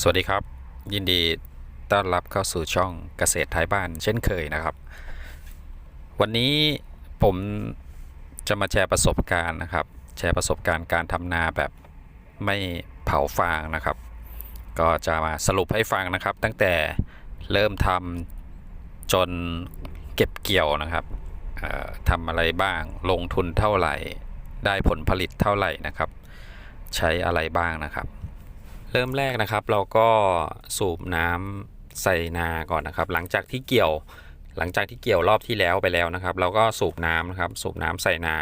สวัสดีครับ ยินดีต้อนรับเข้าสู่ช่องเกษตรไทยบ้านเช่นเคยนะครับ วันนี้ผมจะมาแชร์ประสบการณ์นะครับ แชร์ประสบการณ์การทำนาแบบไม่เผาฟางนะครับ ก็จะมาสรุปให้ฟังนะครับ ตั้งแต่เริ่มทำจนเก็บเกี่ยวนะครับทำอะไรบ้าง ลงทุนเท่าไหร่ ได้ผลผลิตเท่าไหร่นะครับ ใช้อะไรบ้างนะครับ เริ่มแรกนะครับเราก็สูบน้ำใส่นาก่อนนะครับ หลังจากที่เกี่ยวหลังจากที่เกี่ยวรอบที่แล้วไปแล้วนะครับ เราก็สูบน้ำนะครับ สูบน้ำใส่นา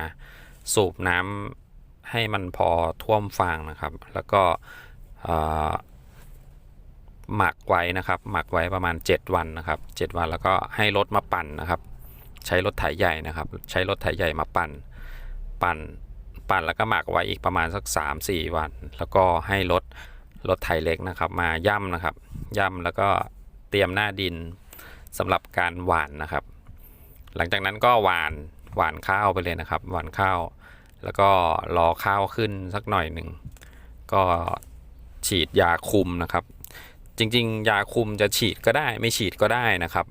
สูบน้ำให้มันพอท่วมฟางนะครับ แล้วก็หมักไว้นะครับ หมักไว้ประมาณ 7 วันนะครับ 7 วันแล้วก็ให้รถมาปั่นนะครับ ใช้รถไถใหญ่นะครับ ใช้รถไถใหญ่มาปั่น ปั่นปั่นแล้วก็หมักไว้อีกประมาณสัก 3-4 วัน แล้วก็ให้รถ รถไถเล็กนะครับมาย่ำนะครับ ย่ำแล้วก็เตรียมหน้าดินสำหรับการหว่านนะครับ หลังจากนั้นก็หว่านหว่านข้าวไปเลยนะครับ หว่านข้าว แล้วก็รอข้าวขึ้นสักหน่อยหนึ่งก็ฉีดยาคุมนะครับ จริงๆ ยาคุมจะฉีดก็ได้ ไม่ฉีดก็ได้นะครับ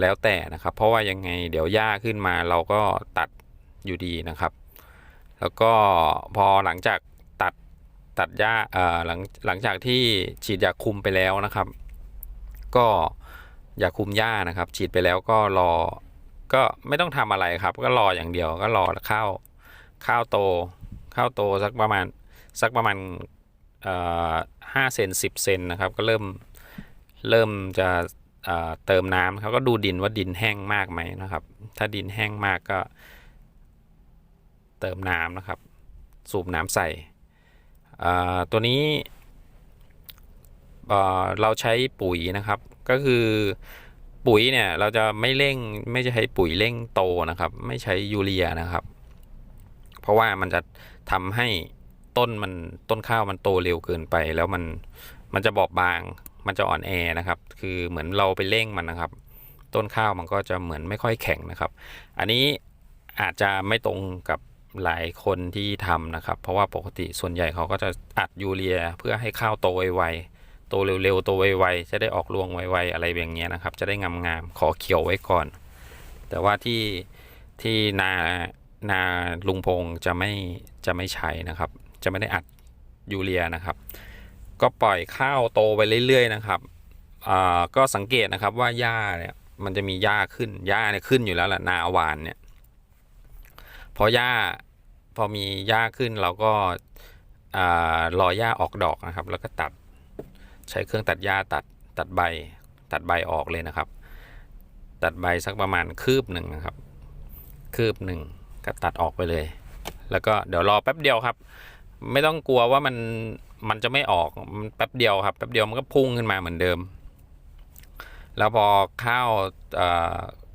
แล้วแต่นะครับ เพราะว่ายังไงเดี๋ยวหญ้าขึ้นมาเราก็ตัดอยู่ดีนะครับ แล้วก็พอหลังจาก ตัดหญ้าเอ่อหลังหลังจากที่ฉีดยาคุมไปแล้วนะครับ ก็ยาคุมหญ้านะครับ ฉีดไปแล้วก็รอ ก็ไม่ต้องทำอะไรครับ ก็รออย่างเดียวก็รอข้าวข้าวโตข้าวโตสักประมาณสักประมาณเอ่อห้าเซนสิบเซนนะครับ ก็เริ่มเริ่มจะเอ่อเติมน้ำครับก็ดูดินว่าดินแห้งมากไหมนะครับ ถ้าดินแห้งมากก็ เติมน้ำนะครับ สูบน้ำใส่ ตัวนี้เราใช้ปุ๋ยนะครับ ก็คือปุ๋ยเนี่ยเราจะไม่เร่งไม่ใช้ปุ๋ยเร่งโตนะครับ ไม่ใช้ยูเรียนะครับ เพราะว่ามันจะทำให้ต้นมันต้นข้าวมันโตเร็วเกินไป แล้วมันมันจะบอบบาง มันจะอ่อนแอนะครับ คือเหมือนเราไปเร่งมันนะครับ ต้นข้าวมันก็จะเหมือนไม่ค่อยแข็งนะครับ อันนี้อาจจะไม่ตรงกับ หลายคนที่ทำนะครับ เพราะว่าปกติส่วนใหญ่เขาก็จะอัดยูเรียเพื่อให้ข้าวโตไวๆโตเร็วๆโตไวๆจะได้ออกรวงไวๆอะไรอย่างเงี้ยนะครับ จะได้งามๆขอเขียวไว้ก่อน แต่ว่าที่ที่นานาลุงพงจะไม่จะไม่ใช้นะครับ จะไม่ได้อัดยูเรียนะครับ ก็ปล่อยข้าวโตไปเรื่อยๆนะครับอ่าก็สังเกตนะครับว่าหญ้าเนี่ยมันจะมีหญ้าขึ้นหญ้าเนี่ยขึ้นอยู่แล้วแหละนาหวานเนี่ย อหญ้าพอมีหญ้าขึ้นเราก็รอหญ้าออกดอกนะครับ แล้วก็ตัดใช้เครื่องตัดหญ้าตัดตัดใบตัดใบออกเลยนะครับ ตัดใบสักประมาณคืบหนึ่งนะครับ คืบหนึ่งก็ตัดออกไปเลย แล้วก็เดี๋ยวรอแป๊บเดียวครับ ไม่ต้องกลัวว่ามันมันจะไม่ออกมันแป๊บเดียวครับแป๊บเดียวมันก็พุ่งขึ้นมาเหมือนเดิม แล้วพอข้าว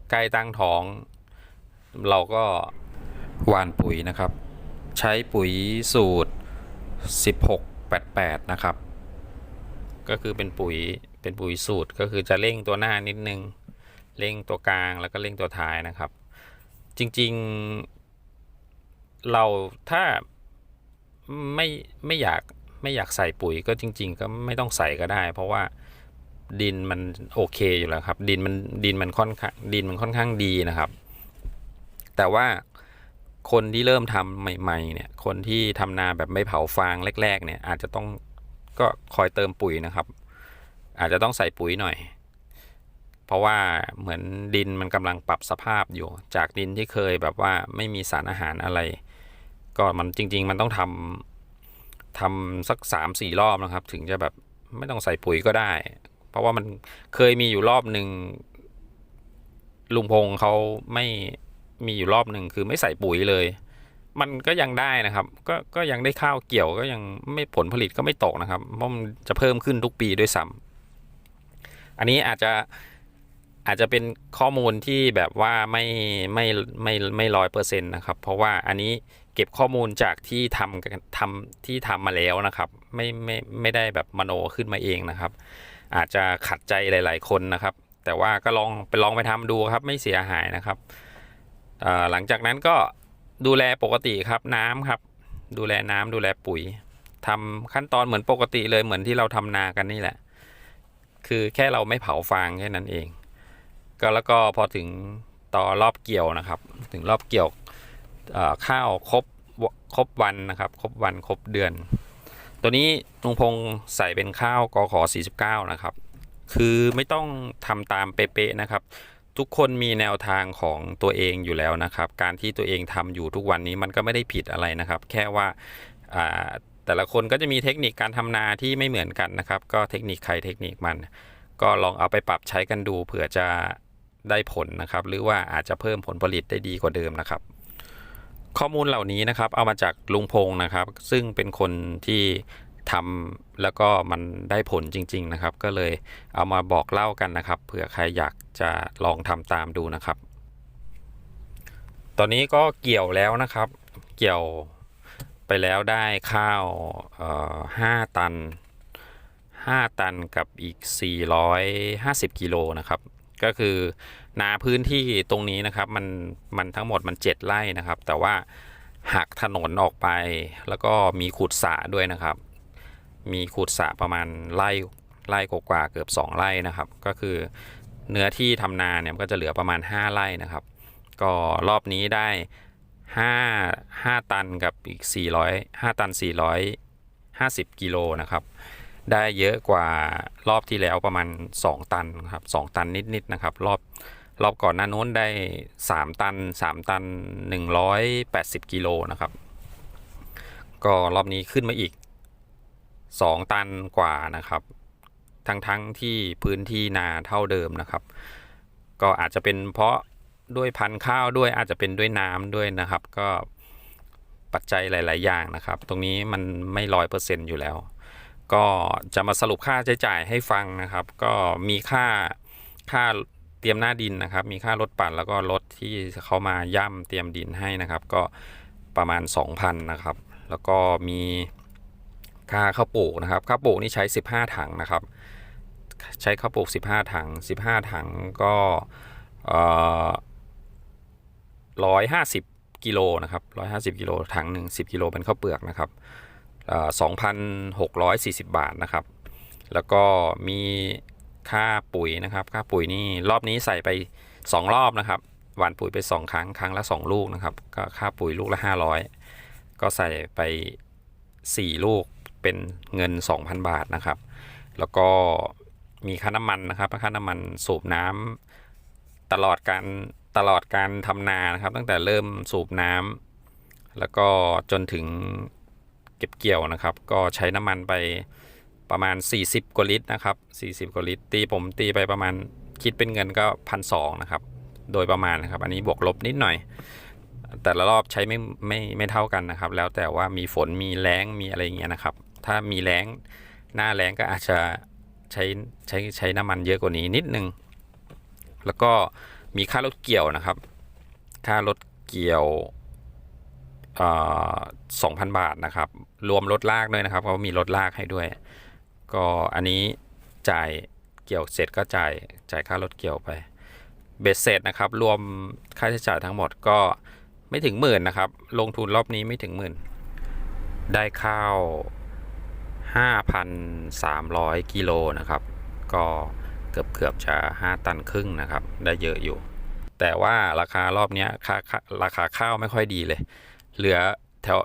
ใกล้ตั้งท้อง เราก็ หว่านปุ๋ยนะครับ ใช้ปุ๋ยสูตร 1688 นะครับ ก็คือเป็นปุ๋ยเป็นปุ๋ยสูตรก็คือจะเร่งตัวหน้านิดนึงเร่งตัวกลางแล้วก็เร่งตัวท้ายนะครับ จริงๆเราถ้าไม่ไม่อยากไม่อยากใส่ปุ๋ยก็จริง ๆ ก็ไม่ต้องใส่ก็ได้ เพราะว่าดินมันโอเคอยู่แล้วครับ ดินมันดินมันค่อนข้างดินมันค่อนข้างดีนะครับ แต่ว่า คนที่เริ่มทำใหม่ๆเนี่ยคนที่ทำนาแบบไม่เผาฟางแรก ๆ เนี่ย อาจจะต้องก็คอยเติมปุ๋ยนะครับ อาจจะต้องใส่ปุ๋ยหน่อย เพราะว่าเหมือนดินมันกำลังปรับสภาพอยู่ จากดินที่เคยแบบว่าไม่มีสารอาหารอะไร ก็มันจริง ๆ มันต้องทำทำสักสามสี่รอบนะครับ ถึงจะแบบไม่ต้องใส่ปุ๋ยก็ได้ เพราะว่ามันเคยมีอยู่รอบหนึ่งลุงพงเขาไม่ มีอยู่รอบหนึ่งคือไม่ใส่ปุ๋ยเลย มันก็ยังได้นะครับ ก็ก็ยังได้ข้าวเกี่ยวก็ยังไม่ผลผลิตก็ไม่ตกนะครับ เพราะมันจะเพิ่มขึ้นทุกปีด้วยซ้ำอันนี้อาจจะอาจจะเป็นข้อมูลที่แบบว่าไม่ไม่ไม่ไม่ร้อยเปอร์เซ็นต์นะครับ เพราะว่าอันนี้เก็บข้อมูลจากที่ทำทำที่ทำมาแล้วนะครับ ไม่ไม่ไม่ได้แบบมโนขึ้นมาเองนะครับ อาจจะขัดใจหลาย ๆ คนนะครับ แต่ว่าก็ลองไปลองไปทำดูครับ ไม่เสียหายนะครับ หลังจากนั้นก็ดูแลปกติครับน้ำครับ ดูแลน้ำดูแลปุ๋ยทำขั้นตอนเหมือนปกติเลยเหมือนที่เราทำนากันนี่แหละ คือแค่เราไม่เผาฟางแค่นั้นเอง ก็แล้วก็พอถึงต่อรอบเกี่ยวนะครับ ถึงรอบเกี่ยวข้าวครบครบวันนะครับ ครบวันครบเดือน ตัวนี้ลุงพงใส่เป็นข้าวกขอ49 นะครับ คือไม่ต้องทำตามเป๊ะๆนะครับ ทุกคนมีแนวทางของตัวเองอยู่แล้วนะครับ การที่ตัวเองทำอยู่ทุกวันนี้มันก็ไม่ได้ผิดอะไรนะครับ แค่ว่าแต่ละคนก็จะมีเทคนิคการทำนาที่ไม่เหมือนกันนะครับ ก็เทคนิคใครเทคนิคมัน ก็ลองเอาไปปรับใช้กันดูเผื่อจะได้ผลนะครับ หรือว่าอาจจะเพิ่มผลผลิตได้ดีกว่าเดิมนะครับ ข้อมูลเหล่านี้นะครับ เอามาจากลุงพงษ์นะครับ ซึ่งเป็นคนที่ ทำแล้วก็มันได้ผลจริง ๆนะครับ ก็เลยเอามาบอกเล่ากันนะครับเผื่อใครอยากจะลองทำตามดูนะครับ ตอนนี้ก็เกี่ยวแล้วนะครับ เกี่ยวไปแล้วได้ข้าวห้าตัน 5 ตันกับอีก 450 กิโลนะครับ ก็คือนาพื้นที่ตรงนี้นะครับ มันมันทั้งหมดมัน 7 ไร่นะครับ แต่ว่าหักถนนออกไปแล้วก็มีขุดสระด้วยนะครับ มีขุดสระประมาณไร่ไร่กว่าเกือบ 2 ไร่นะครับ ก็คือเนื้อที่ทำนาเนี่ยก็จะเหลือประมาณ 5 ไร่นะครับ ก็รอบนี้ได้ 5 5 ตันกับอีก 400 5 ตัน 450 กิโลนะครับ ได้เยอะกว่ารอบที่แล้วประมาณ 2 ตันครับ2ตันนิดๆนะครับ รอบรอบก่อนหน้านู้นได้ 3 ตัน 3 ตัน 180 กิโลนะครับ ก็รอบนี้ขึ้นมาอีก 2 ตันกว่านะครับ ทั้งๆทที่พื้นที่นาเท่าเดิมนะครับ ก็อาจจะเป็นเพราะด้วยพันธุ์ข้าวด้วยอาจจะเป็นด้วยน้ำด้วยนะครับ ก็ปัจจัยหลาย ๆ อย่างนะครับ ตรงนี้มันไม่ร้อยเปอร์เซ็นต์อยู่แล้ว ก็จะมาสรุปค่าใช้จ่ายให้ฟังนะครับ ก็มีค่าค่าเตรียมหน้าดินนะครับ มีค่ารถปั่นแล้วก็รถที่เขามาย่ำเตรียมดินให้นะครับ ก็ประมาณ 2,000นะครับ แล้วก็มี ค่าข้าวปลูกนะครับข้าวปลูกนี่ใช้ 15 ถังนะครับ ใช้ข้าวปลูก 15 ถัง 15 ถังก็เอ่อ150กิโลนะครับ150กิโลถังหนึ่ง10กิโลเป็นข้าวเปลือกนะครับ2,640บาทนะครับ แล้วก็มีค่าปุ๋ยนะครับค่าปุ๋ยนี่รอบนี้ใส่ไป2รอบนะครับหว่านปุ๋ยไป2ครั้งครั้งละ2ลูกนะครับก็ค่าปุ๋ยลูกละ500ก็ใส่ไป4ลูก เป็นเงิน 2,000 บาทนะครับ แล้วก็มีค่าน้ำมันนะครับค่าน้ำมันสูบน้ำตลอดการตลอดการทำนานะครับ ตั้งแต่เริ่มสูบน้ำแล้วก็จนถึงเก็บเกี่ยวนะครับ ก็ใช้น้ำมันไปประมาณ 40 กว่าลิตรนะครับ 40 กว่าลิตร ตีผมตีไปประมาณคิดเป็นเงินก็พันสองนะครับ โดยประมาณนะครับ อันนี้บวกลบนิดหน่อย แต่ละรอบใช้ไม่ไม่ไม่เท่ากันนะครับ แล้วแต่ว่ามีฝนมีแล้งมีอะไรเงี้ยนะครับ ถ้ามีแล้งหน้าแล้งก็อาจจะใช้ใช้ใช้น้ำมันเยอะกว่านี้นิดนึง แล้วก็มีค่ารถเกี่ยวนะครับ ค่ารถเกี่ยวสองพันบาทนะครับ รวมรถลากด้วยนะครับเขามีรถลากให้ด้วย ก็อันนี้จ่ายเกี่ยวเสร็จก็จ่ายจ่ายค่ารถเกี่ยวไป เบ็ดเสร็จนะครับ รวมค่าใช้จ่ายทั้งหมดก็ไม่ถึงหมื่นนะครับ ลงทุนรอบนี้ไม่ถึงหมื่น ได้ข้าว 5,300 กิโลนะครับ ก็เกือบเกือบจะ 5 ตันครึ่งนะครับ ได้เยอะอยู่ แต่ว่าราคารอบนี้ค่าราคาข้าวไม่ค่อยดีเลย เหลือแถว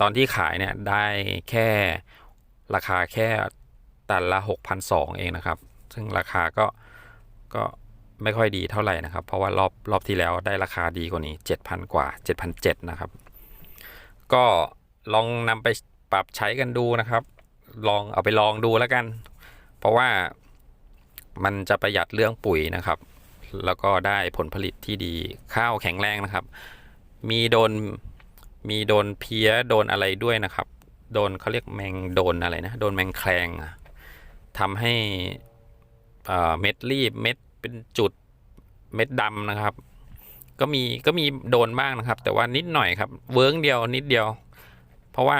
ตอนที่ขายเนี่ยได้แค่ราคาแค่ตันละ 6,200 เองนะครับ ซึ่งราคาก็ก็ไม่ค่อยดีเท่าไหร่นะครับ เพราะว่ารอบรอบที่แล้วได้ราคาดีกว่านี้ 7,000 กว่า 7,700 นะครับ ก็ลองนำไป ปรับใช้กันดูนะครับ ลองเอาไปลองดูแล้วกัน เพราะว่ามันจะประหยัดเรื่องปุ๋ยนะครับ แล้วก็ได้ผลผลิตที่ดีข้าวแข็งแรงนะครับ มีโดนมีโดนเพี้ยโดนอะไรด้วยนะครับ โดนเขาเรียกแมงโดนอะไรนะ โดนแมงแคลงอะทำให้เม็ดรีบเม็ดเป็นจุดเม็ดดำนะครับ ก็มีก็มีโดนบ้างนะครับ แต่ว่านิดหน่อยครับ เวิร์กเดียวนิดเดียว เพราะว่า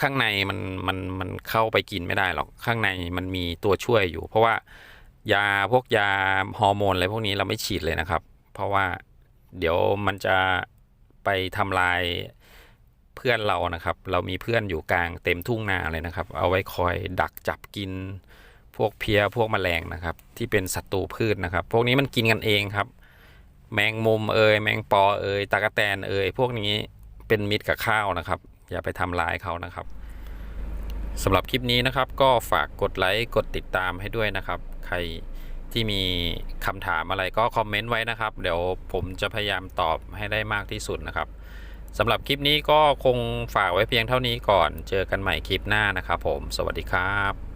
ข้างในมันมันมันเข้าไปกินไม่ได้หรอกข้างในมันมีตัวช่วยอยู่ เพราะว่ายาพวกยาฮอร์โมนอะไรพวกนี้เราไม่ฉีดเลยนะครับ เพราะว่าเดี๋ยวมันจะไปทำลายเพื่อนเรานะครับ เรามีเพื่อนอยู่กลางเต็มทุ่งนาเลยนะครับ เอาไว้คอยดักจับกิน พวกเพี้ยพวกแมลงนะครับ ที่เป็นศัตรูพืชนะครับ พวกนี้มันกินกันเองครับ แมงมุมเอยแมงปอเอยตากแตนเอยพวกนี้เป็นมิตรกับข้าวนะครับ อย่าไปทำลายเขานะครับสำหรับคลิปนี้นะครับ ก็ฝากกดไลค์กดติดตามให้ด้วยนะครับ ใครที่มีคำถามอะไรก็คอมเมนต์ไว้นะครับ เดี๋ยวผมจะพยายามตอบให้ได้มากที่สุดนะครับสำหรับคลิปนี้ก็คงฝากไว้เพียงเท่านี้ก่อน เจอกันใหม่คลิปหน้านะครับผม สวัสดีครับ